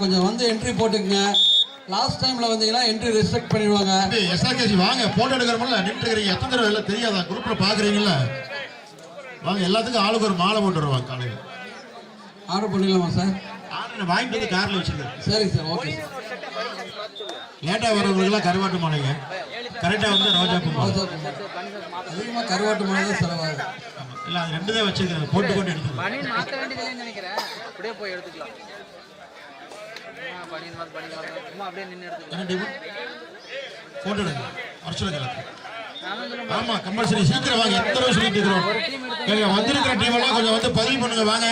கொஞ்சம் வந்து என்ட்ரி போட்டுக்கங்க. லாஸ்ட் டைம்ல வந்தீங்கன்னா என்ட்ரி ரெஸ்ட்ரிக்ட் பண்ணிடுவாங்க. எஸ்ஆர்கேசி வாங்க. போட்டோ எடுக்கிறோம்ல நின்று இருக்கிறீங்க எத்தனை தடவை எல்லாம் தெரியாதா? குரூப்ல பாக்குறீங்கல்ல வாங்க எல்லாத்துக்கும் ஆளுக்கு ஒரு மாலை போட்டு வருவாங்க காலையில். ஆர்டர் பண்ணிடலாமா சார் ஆர்டர் வாங்கிட்டு வந்து கார்ல வச்சிருக்கேன் சரி சார் ஓகே சார் லேட்டா வர்றவங்களுக்குலாம் கருவாட்டு மாலைங்க. கரெக்டா வந்து ரோஜா பூ. ரோஜா பூ. அதிகமா கருவாட்டு மலை தான் செலவாகுது இல்ல அது ரெண்டு தான் வச்சிருக்கேன் போட்டு போட்டு வேண்டியதில்லைன்னு நினைக்கிறேன். அப்படியே போய் எடுத்துக்கலாம். ஆ, சும்மா அப்படியே நின்று எடுத்துக்கலாம் எடுங்க ஆமா கம்பல்சரி சீக்கிரம் வாங்க. எத்தனை சொல்லிட்டு இருக்கிறோம். ஏங்க, வந்திருக்கிற டீம் எல்லாம் கொஞ்சம் வந்து பதிவு பண்ணுங்க வாங்க.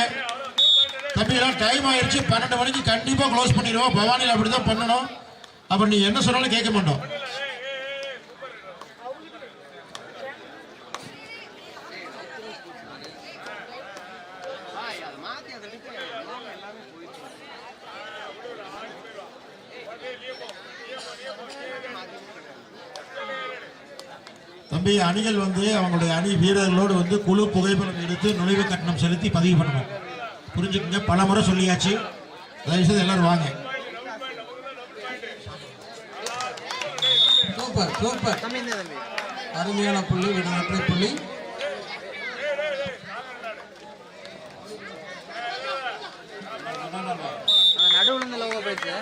தம்பி எல்லாம் டைம் ஆயிடுச்சு பன்னெண்டு மணிக்கு கண்டிப்பா க்ளோஸ் பண்ணிடுவோம். பவானியில் அப்படிதான் பண்ணணும். அப்ப நீ என்ன சொன்னாலும் கேட்க மாட்டோம். தம்பி அணிகள் வந்து அவங்களுடைய அணி வீரர்களோடு வந்து குழு புகைப்படம் எடுத்து நுழைவு கட்டணம் செலுத்தி பதிவு பண்ணணும். புரிஞ்சுக்கங்க? பல முறை சொல்லியாச்சு. தயவுசெய்து எல்லாரும் வாங்க. Super super. அருமையான புள்ளி விடநற்றை புள்ளி அந்த நடுவுல இருந்து லோகோ போயிடுச்சு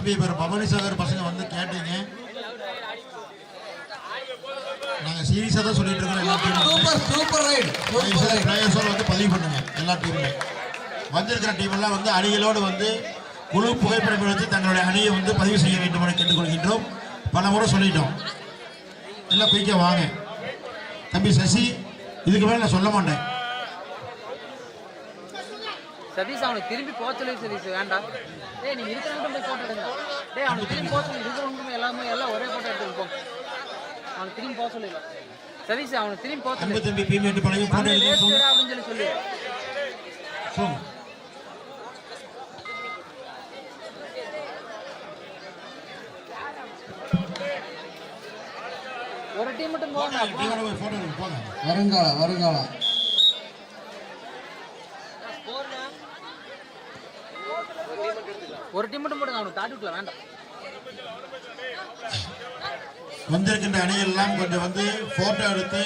தம்பி இப்போ பவானி சாகர் பசங்க வந்து கேட்டீங்க. நாங்க சீரியஸா தான் சொல்லிட்டு இருக்கோம் எல்லா டீமும். சூப்பர் சூப்பர் ரைட் பிளேயர்ஸோட வந்து பதிவு பண்ணுங்க எல்லா டீமுமே. வந்திருக்கிற டீம் எல்லாம் வந்து அணிகளோடு வந்து குழு புகைப்படம் எடுத்து தங்களுடைய அணியை வந்து பதிவு செய்ய வேண்டும் என கேட்டுக்கொள்கின்றோம். பல முறை சொல்லிட்டோம். எல்லாம் குயிக்க வாங்க. தம்பி சசி இதுக்கு மேல நான் சொல்ல மாட்டேன். சதீஷ் அவனுக்கு திரும்பி போக சொல்லி சதீஷ் வேண்டாம் டேய் நீங்க இருக்கிறவங்க போய் போட்டோ எடுங்க. டேய் அவனுக்கு திரும்பி போக சொல்லி. இருக்கிறவங்க எல்லாமே எல்லாம் ஒரே போட்டோ எடுத்துட்டு போ. அவனுக்கு திரும்பி போக சொல்லிடலாம் சதீஷ் அவனுக்கு திரும்பி போக சொல்லி. தம்பி எடுத்து வேஸ்ட் அப்படின்னு சொல்லி சொல்லி. போங்க ஒரு டீம் மட்டும் போங்க. வருங்காலம் வருங்காலம் ஒரு டீம் மட்டும் போடுங்க அவனுக்கு தாட்டி விட்டுல வேண்டாம். வந்திருக்கின்ற அணியெல்லாம் கொஞ்சம் வந்து போட்டோ எடுத்து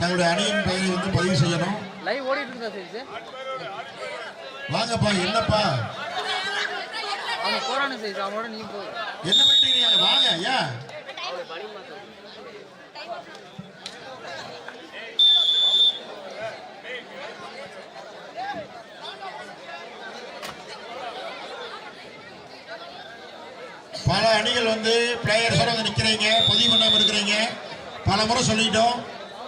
தங்களுடைய அணியின் பெயரை வந்து பதிவு செய்யணும். லைவ் ஓடிட்டு இருக்கா சதீஷ்? வாங்கப்பா என்னப்பா? அவன் போறானு சதீஷ். அவனோட நீ போ. என்ன பண்ணிட்டு இருக்கீங்க? வாங்க ஏன்? பல அணிகள் வந்து பிளேயர்ஸோட வந்து நிற்கிறீங்க பதிவு பண்ணாமல் இருக்கிறீங்க. பல முறை சொல்லிட்டோம்.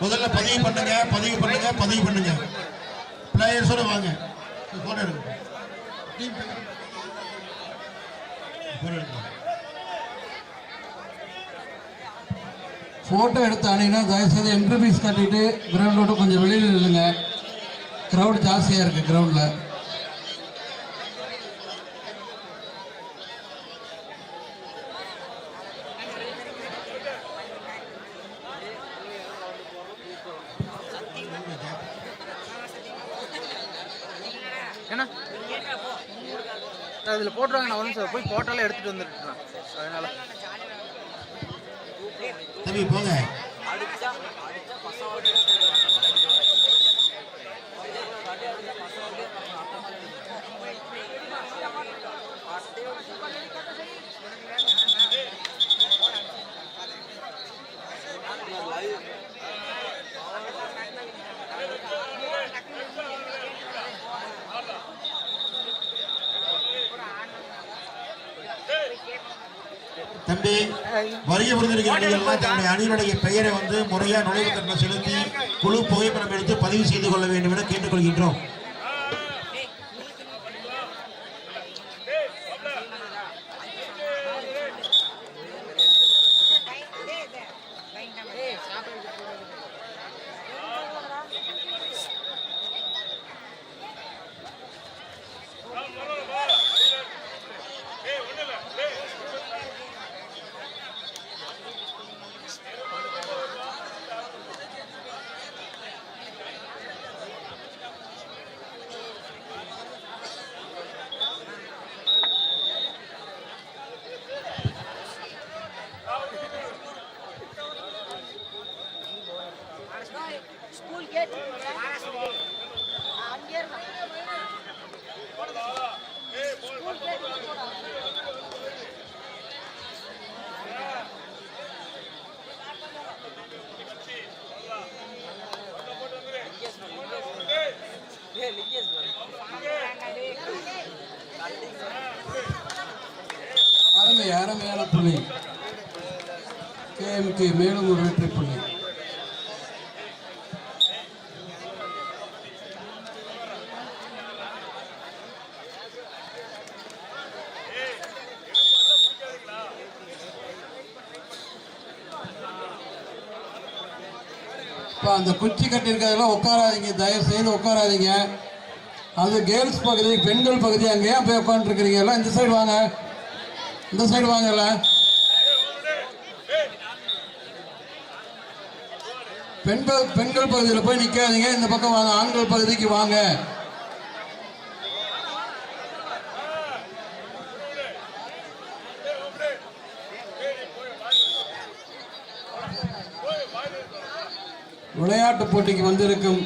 முதல்ல பதிவு பண்ணுங்க பதிவு பண்ணுங்க பதிவு பண்ணுங்க. பிளேயர்ஸோட வாங்க. போட்டோ எடுங்க. எடுத்த அணினா தயவுசெய்து என்ட்ரி ஃபீஸ் கட்டிட்டு கிரவுண்டோட கொஞ்சம் வெளியில் நில்லுங்க. கிரவுட் ஜாஸ்தியாக இருக்குது கிரவுண்டில் என்ன அதில் போட்டுருவாங்க நான் ஒன்றும் சார் போய் போட்டோலாம் எடுத்துட்டு வந்துட்டுறேன் அதனால. தம்பி போங்க. தம்பி வருகை புரிந்திருக்கிற தன்னுடைய அணியினுடைய பெயரை வந்து முறையாக நுழைவு செலுத்தி குழு புகைப்படம் எடுத்து பதிவு செய்து கொள்ள வேண்டும் என கேட்டுக்கொள்கின்றோம் அருமை அருமையான புள்ளி கேஎம்கே மேலும் ஒரு வெற்றி புள்ளி இப்போ அந்த குச்சி கட்டியிருக்கிறதெல்லாம் உட்காராதீங்க தயவு செய்து உட்காராதீங்க. அது கேர்ள்ஸ் பகுதி பெண்கள் பகுதி அங்கே ஏன் போய் உட்காந்துருக்கிறீங்க எல்லாம் இந்த சைடு வாங்க. இந்த சைடு வாங்கல பெண்கள் பெண்கள் பகுதியில் போய் நிற்காதீங்க இந்த பக்கம் வாங்க. ஆண்கள் பகுதிக்கு வாங்க. விளையாட்டு போட்டிக்கு வந்திருக்கும்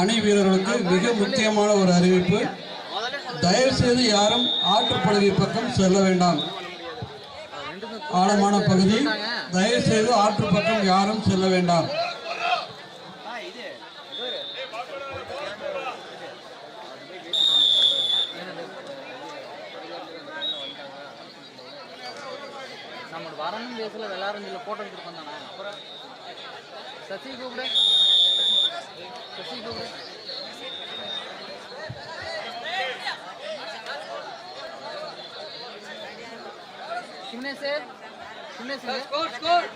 அணி வீரர்களுக்கு மிக முக்கியமான ஒரு அறிவிப்பு. தயவு செய்து யாரும் ஆற்றுப்படுகை பக்கம் செல்ல வேண்டாம். ஆழமான பகுதி. தயவு செய்து ஆற்று பக்கம் யாரும் செல்ல வேண்டாம். நம்ம வரணும் பேசல வெள்ளாரஞ்சில போட்டோ எடுத்துட்டு வந்தானே அப்புறம் சசி கூப்பிடு. சசி கூப்பிடு. கிம்னேஷ் கிம்னேஷ் ஸ்கோர் ஸ்கோர்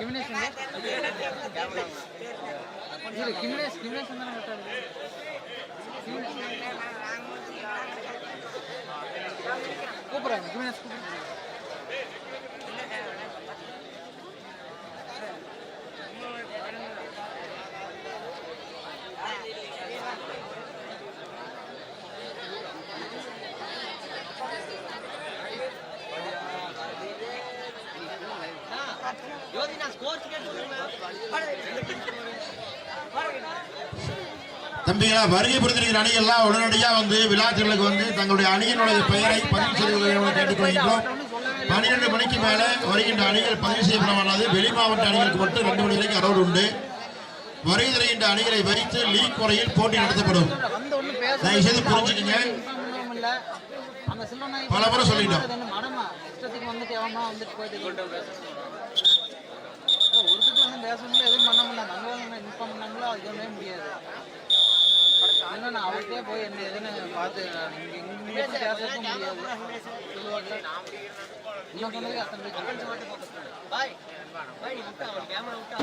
கிம்னேஷ் இல்ல கிம்னேஷ் கிம்னேஷ் தானே கரெக்டா கூப்பிடுறாங்க கிம்னேஷ் கூப்பிடுறாங்க தம்பிகளா வருகை புரிந்திருக்கிற அணிகள்லாம் உடனடியாக வந்து விழாத்திரளுக்கு வந்து தங்களுடைய அணியினுடைய பெயரை பதிவு செய்து கேட்டுக்கொள்கின்றோம். பன்னிரெண்டு மணிக்கு மேலே வருகின்ற அணிகள் பதிவு செய்யப்படமானது வெளி மாவட்ட அணிகளுக்கு மட்டும் ரெண்டு மணி வரைக்கும் அலோடு உண்டு. வருகை தருகின்ற அணிகளை வைத்து லீக் முறையில் போட்டி நடத்தப்படும். தயவு செய்து புரிஞ்சுக்கங்க. பல முறை சொல்லிட்டோம். மடமா இஷ்டத்துக்கு வந்துட்டு எவனா வந்துட்டு போயிட்டு கொண்டு ஒருத்தர் வந்து பேச முடியல எதுவும் பண்ண முடியல. நாங்க வந்து இன்ஃபார்ம் பண்ணாங்களோ அது எதுவுமே முடியாது. ஏன்னா நான் அவர்கிட்டே போய் என்ன எதுன்னு பார்த்து இங்கே பேசவும் முடியாது. இன்னும் சொன்னது அத்தனை பேர் பாய் பாய் கேமரா விட்டு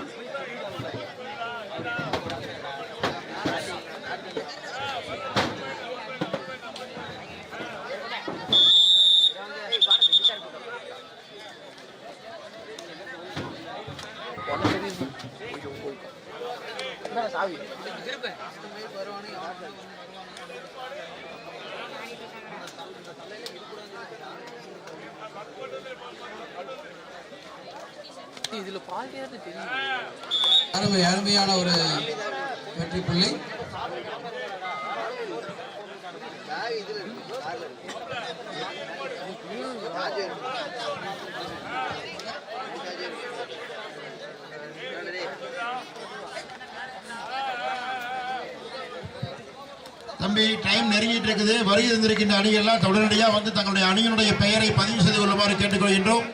இருப்பேன் இதுல பாதியாவது தெரியும் அருமை அருமையான ஒரு வெற்றி புள்ளி. தம்பி டைம் நெருங்கிட்டு இருக்குது. வருகை தந்திருக்கின்ற அணிகள்லாம் உடனடியாக வந்து தங்களுடைய அணியினுடைய பெயரை பதிவு செய்து கொள்ளுமாறு கேட்டுக்கொள்கின்றோம்.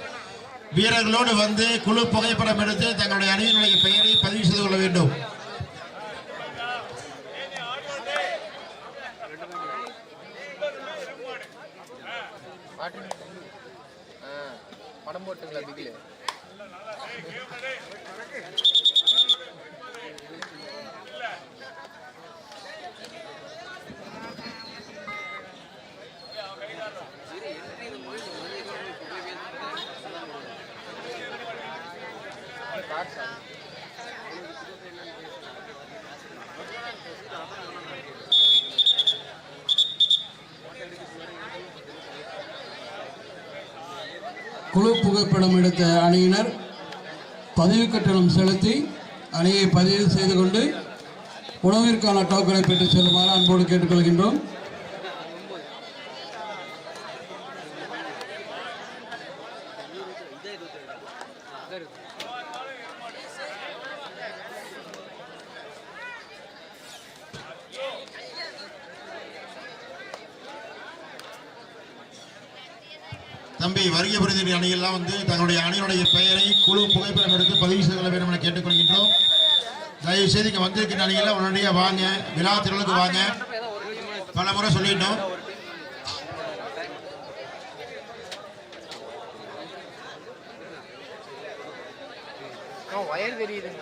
வீரர்களோடு வந்து குழு புகைப்படம் எடுத்து தங்களுடைய அணியினுடைய பெயரை பதிவு செய்து கொள்ள வேண்டும். புகைப்படம் எடுத்த அணியினர் பதிவு கட்டணம் செலுத்தி அணியை பதிவு செய்து கொண்டு உணவிற்கான டோக்கனை பெற்று செல்லுமாறு அன்போடு கேட்டுக்கொள்கின்றோம் தம்பி வருகை எல்லாம் வந்து தங்களுடைய அணியினுடைய பெயரை குழு புகைப்படம் எடுத்து பதிவு செய்து கொள்ள வேண்டும் என கேட்டுக்கொள்கின்றோம். தயவு செய்து இங்கே வந்திருக்கிற அணியெல்லாம் உடனடியாக வாங்க விழா திரளுக்கு வாங்க. பல முறை சொல்லிட்டோம். ஒயர் தெரியுதுங்க.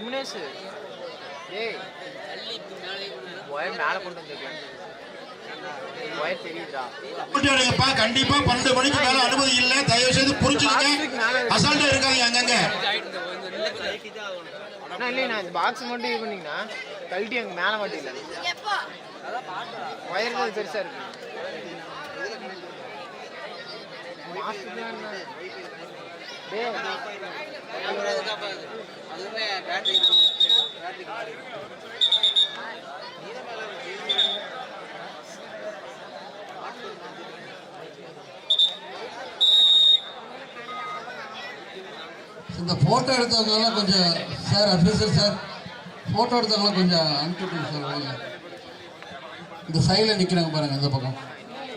இம்னேஷ். ஏய் ஒயர் மேலே கொண்டு வந்துருக்கேன். கண்டிப்பா பன்னெண்டு மணிக்கு மேல அனுமதி இல்லை. தயவு செய்து புரிஞ்சுக்கங்க. அசால்ட்டா இருக்காதீங்க அங்கங்க. இல்லைண்ணா இந்த பாக்ஸ் மட்டும் இது பண்ணீங்கன்னா கழட்டி அங்கே மேலே மாட்டில ஒயர் தான் பெருசா இருக்கு. பேட்டரி இந்த ஃபோட்டோ எடுத்தவங்கெல்லாம் கொஞ்சம் சார் அஃபீஸர் சார் ஃபோட்டோ எடுத்தவங்களாம் கொஞ்சம் அனுப்பிச்சு சார் வெளியில் இந்த சைடில் நிற்கிறாங்க பாருங்கள் இந்த பக்கம்.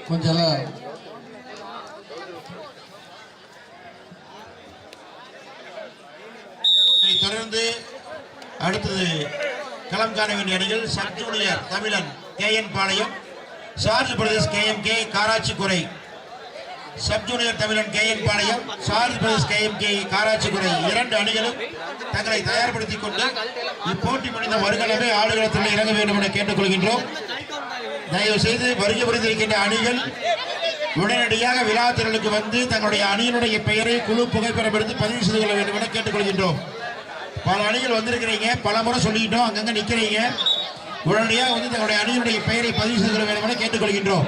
கொஞ்சம் எல்லாம். தொடர்ந்து அடுத்தது களம் காண வேண்டிய அணிகள் சப் தமிழன் கே என் பாளையம் சார்ஜ் பிரதேஷ் கே எம் கே காராட்சி குறை. சப் ஜூனியர் தமிழன் கே என் பாளையம் சார்ஜ் பிரதேஷ் கே எம் கே காராட்சிக்குறை இரண்டு அணிகளும் தங்களை தயார்படுத்திக் கொண்டு இப்போட்டி முடிந்த மறுகணமே ஆடுகளத்தில் இறங்க வேண்டும் என கேட்டுக்கொள்கின்றோம். தயவு செய்து வருகை புரிந்திருக்கின்ற அணிகள் உடனடியாக விழா திரளுக்கு வந்து தங்களுடைய அணியினுடைய பெயரை குழு புகைப்படம் எடுத்து பதிவு செய்து கொள்ள வேண்டும் என கேட்டுக்கொள்கின்றோம். பல அணிகள் வந்திருக்கிறீங்க பல முறை சொல்லிக்கிட்டோம் அங்கங்க நிக்கிறீங்க. உடனடியாக வந்து தங்களுடைய அணியினுடைய பெயரை பதிவு செய்து கொள்ள வேண்டும் என கேட்டுக்கொள்கின்றோம்.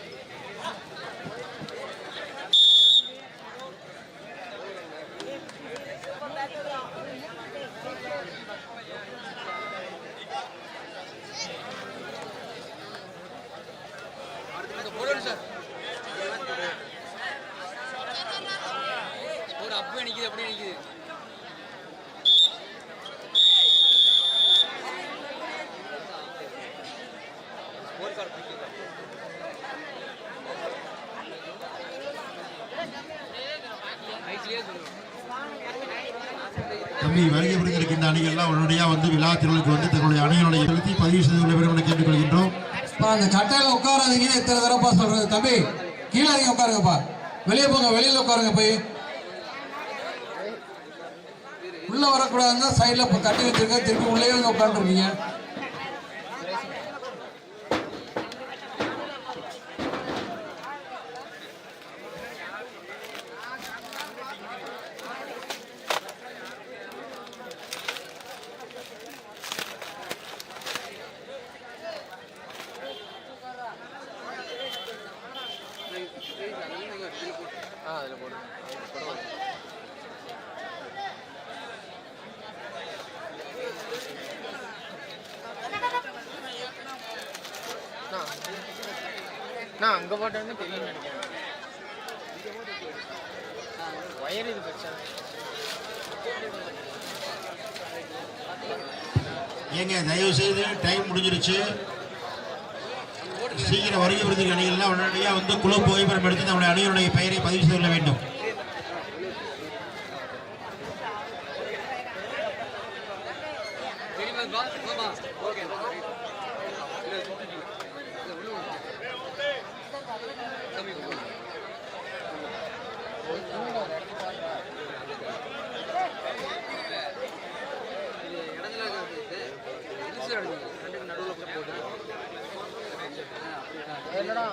போடுங்க சார் ஒரு அப்பவே நிக்குது அப்படியே நிக்குது ஸ்கோர் கார்டு பிடிக்குது ஐசிலே சொல்லுங்க தம்பி வருகை எல்லாம் உடனடியாக வந்து விழா திருவிழுக்கு வந்து தங்களுடைய அணியினுடைய செலுத்தி பதிவு செய்து கொள்ள வேண்டும் என கேட்டுக்கொள்கின்றோம். அந்த சட்டையில் உட்காராதீங்கன்னு எத்தனை தடவைப்பா சொல்றது. தம்பி கீழே இறங்கி உட்காருங்கப்பா. வெளியே போங்க வெளியில் உட்காருங்க போய். உள்ளே வரக்கூடாதுன்னா சைடில் இப்போ கட்டி வச்சிருக்க திருப்பி உள்ளே வந்து உட்காந்துருக்கீங்க ஆ அதில் போடு போடு. அண்ணா, நான் அங்கே போட்டேன்னு தெரியும் நினைக்கிறேன் ஒயர் இது பிரச்சனை ஏங்க தயவு செய்து டைம் முடிஞ்சிருச்சு. சீக்கிரம் வருகை புரிந்திருக்கிற அணிகள்லாம் உடனடியாக வந்து குழு புகைப்படம் எடுத்து நம்முடைய அணியினுடைய பெயரை பதிவு செய்து கொள்ள வேண்டும் தெரியுமா பா பாமா ஓகே இல்ல இல்ல உள்ள தம்பி போ இது இடத்துல இருக்கிறது இழுச்சு அடிங்க ரெண்டுக்கு நடுவில் போய் போட்டு என்னடா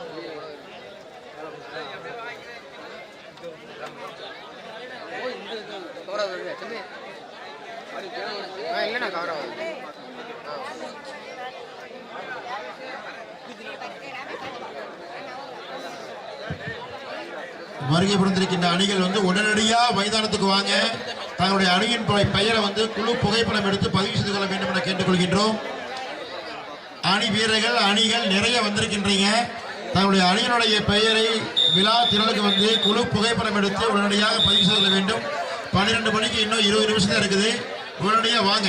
ஓ இந்த கவரா வருது தம்பி அப்படி கேளுங்க இல்லைண்ணா கவர் ஆகுது வருகை புரிந்திருக்கின்ற அணிகள் வந்து உடனடியாக மைதானத்துக்கு வாங்க. தங்களுடைய அணியின் பெயரை வந்து குழு புகைப்படம் எடுத்து பதிவு செய்து கொள்ள வேண்டும் என கேட்டுக்கொள்கின்றோம். அணி வீரர்கள் அணிகள் நிறைய வந்திருக்கின்றீங்க. தங்களுடைய அணியினுடைய பெயரை விழா திரளுக்கு வந்து குழு புகைப்படம் எடுத்து உடனடியாக பதிவு செய்து கொள்ள வேண்டும். பன்னிரெண்டு மணிக்கு இன்னும் இருபது நிமிஷம் தான் இருக்குது. உடனடியாக வாங்க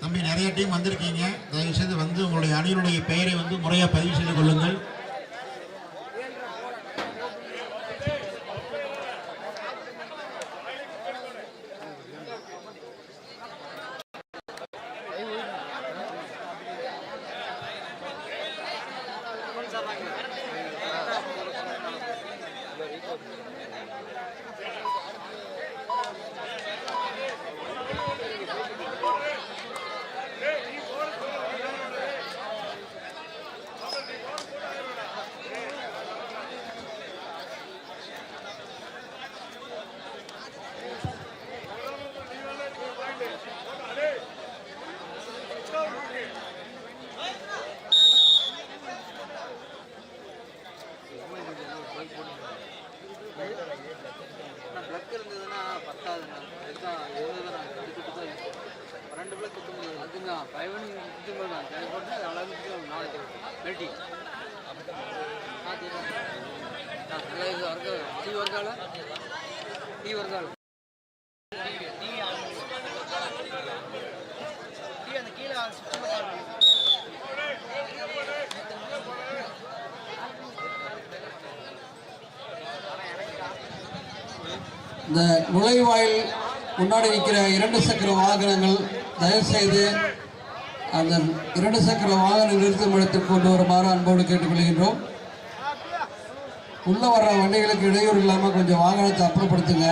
தம்பி நிறைய டீம் வந்திருக்கீங்க. தயவு செய்து வந்து உங்களுடைய அணியினுடைய பெயரை வந்து முறையாக பதிவு செய்து கொள்ளுங்கள். இந்த நுழைவாயில் முன்னாடி நிற்கிற இரண்டு சக்கர வாகனங்கள் தயவுசெய்து அந்த இரண்டு சக்கர வாகன நிறுத்தும் இடத்திற்கு கொண்டு வருமாறு அன்போடு கேட்டுக்கொள்கின்றோம். உள்ளே வர்ற வண்டிகளுக்கு இடையூறு இல்லாமல் கொஞ்சம் வாகனத்தை அப்புறப்படுத்துங்க.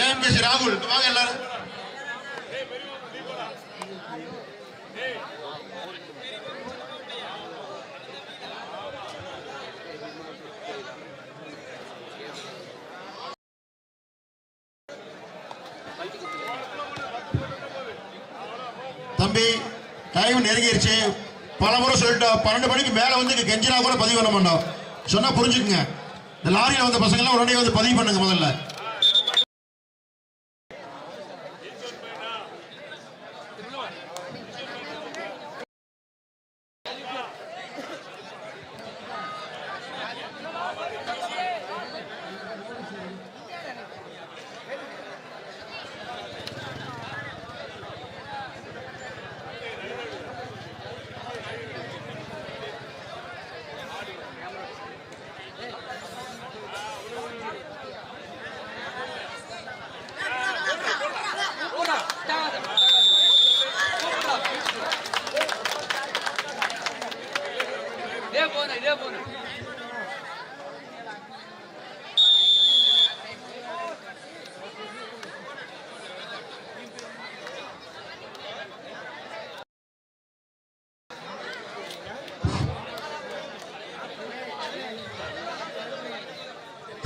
ஏஎம்கேசி ராகுல்? வாங்க எல்லாரும். தம்பி டைம் நெருங்கிருச்சு. பல முறை சொல்லிட்டோம் பன்னெண்டு மணிக்கு மேலே வந்து கெஞ்சினா கூட பதிவு பண்ண மாட்டோம். சொன்னால் புரிஞ்சுக்குங்க. இந்த லாரியில் வந்த பசங்களாம் உடனே வந்து பதிவு பண்ணுங்க முதல்ல.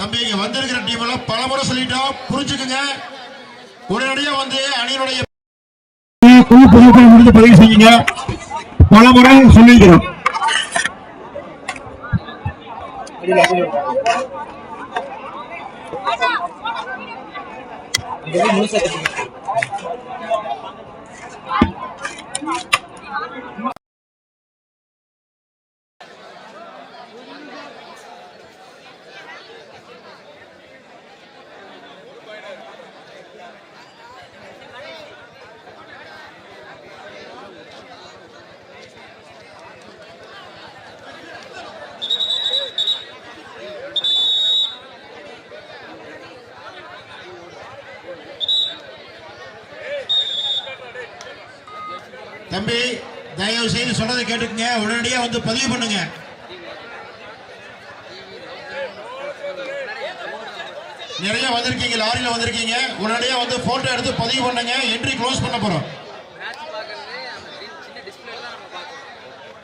தம்பி இங்க வந்திருக்கிற டீம் எல்லாம் பல முறை சொல்லிட்டோம் புரிஞ்சுக்குங்க. உடனடியா வந்து அணியினுடைய குழு புகைப்படம் முடிந்து பதிவு செய்யுங்க பல முறை சொல்லிக்கிறோம் தயவு செய்து சொன்னதை கேட்டுக்கங்க. உடனடியா வந்து பதிவு பண்ணுங்க. நிறைய வந்திருக்கீங்க லாரியில வந்திருக்கீங்க. உடனடியா வந்து போட்டோ எடுத்து பதிவு பண்ணுங்க. என்ட்ரி க்ளோஸ் பண்ண போறோம். மேட்ச் பார்க்கறதே அந்த டி- சின்ன டிஸ்பிளேல தான் நம்ம பார்க்கணும்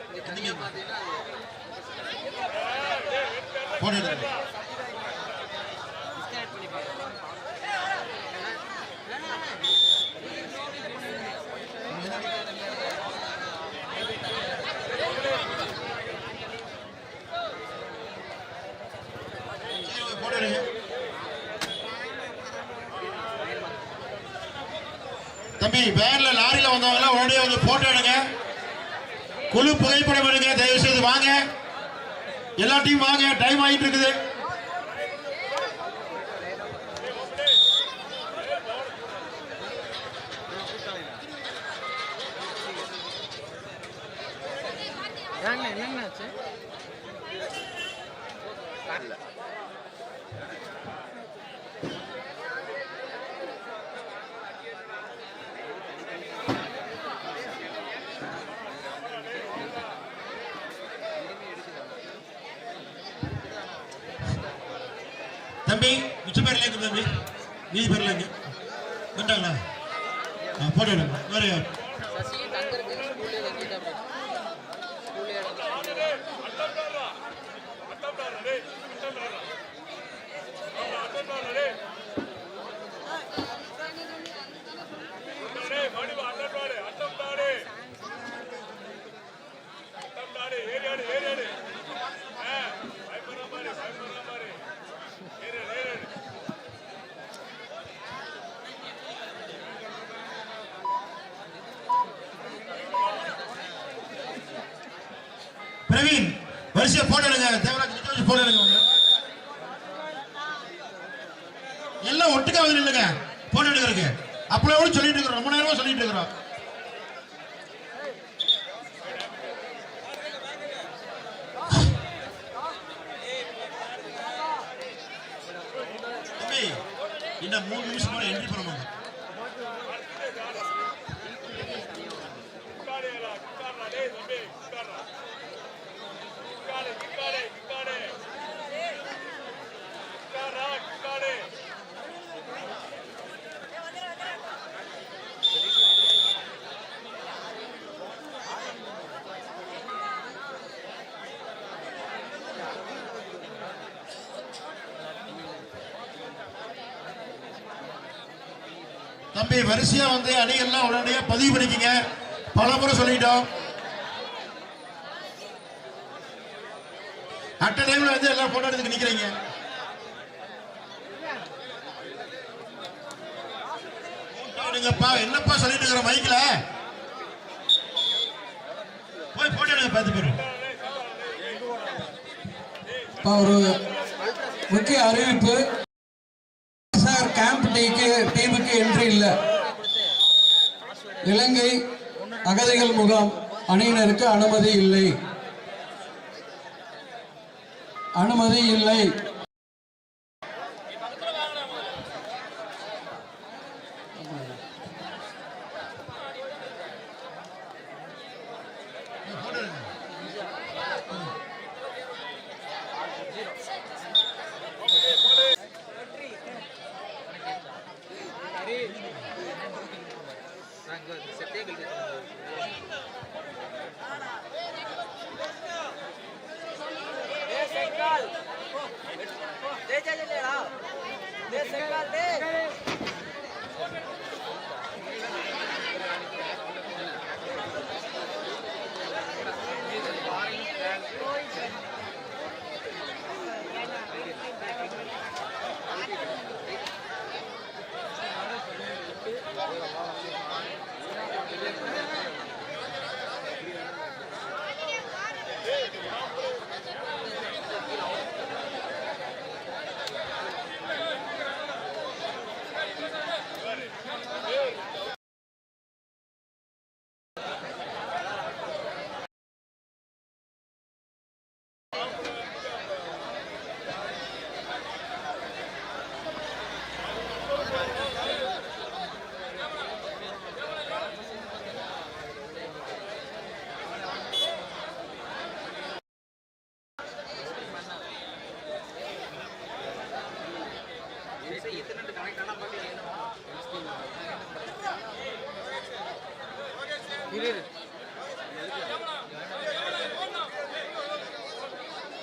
இங்க தனியாக பார்த்தீங்கன்னா போட்டோ எடுங்க டிஸ்கனெக்ட் பண்ணி பார்க்கணும் போட்டோ எடுங்க தம்பி வேன்ல லாரியில வந்தவங்க உடனே வந்து போட்டோ எடுங்க. குழு புகைப்படம் எடுங்க தயவு செய்து வாங்க. எல்லா டீம் வாங்க டைம் ஆகிட்டு இருக்குது. ஏங்க மிச்ச பேபி நீ பெறலைங்க மீதி பேர்ல இருக்கு வந்துட்டாங்களா? ஆ, போட்டோ எடுங்க வேற யார்? பிரவீன் வரிசையா போட்டோ எடுங்க. தேவராஜ் நிக்க வச்சு போட்டோ எடுங்க எல்லாம் ஒட்டுக்கா வந்து போட்டோ எடுக்கிறதுக்கு. அப்பளே சொல்லிட்டு இருக்கிறோம்? ரொம்ப நேரமா சொல்லிட்டு இருக்கிறோம் தம்பி இன்னும் மூணு நிமிஷம் கூட என்ட்ரி பண்ண மாட்டோம் தம்பி வரிசையா வந்து அணிகள்லாம் உடனடியா பதிவு பண்ணிக்கங்க. பல முறை சொல்லிட்டோம். அட்ட டைம்ல வந்து எல்லாம் போட்டோ எடுத்துக்க நிக்கிறீங்க. என்னப்பா சொல்லிட்டு இருக்கிற மைக்ல போய் போட்டோ எடுங்க பார்த்து பேரு ஒரு முக்கிய அறிவிப்பு. அணியினருக்கு அனுமதி இல்லை.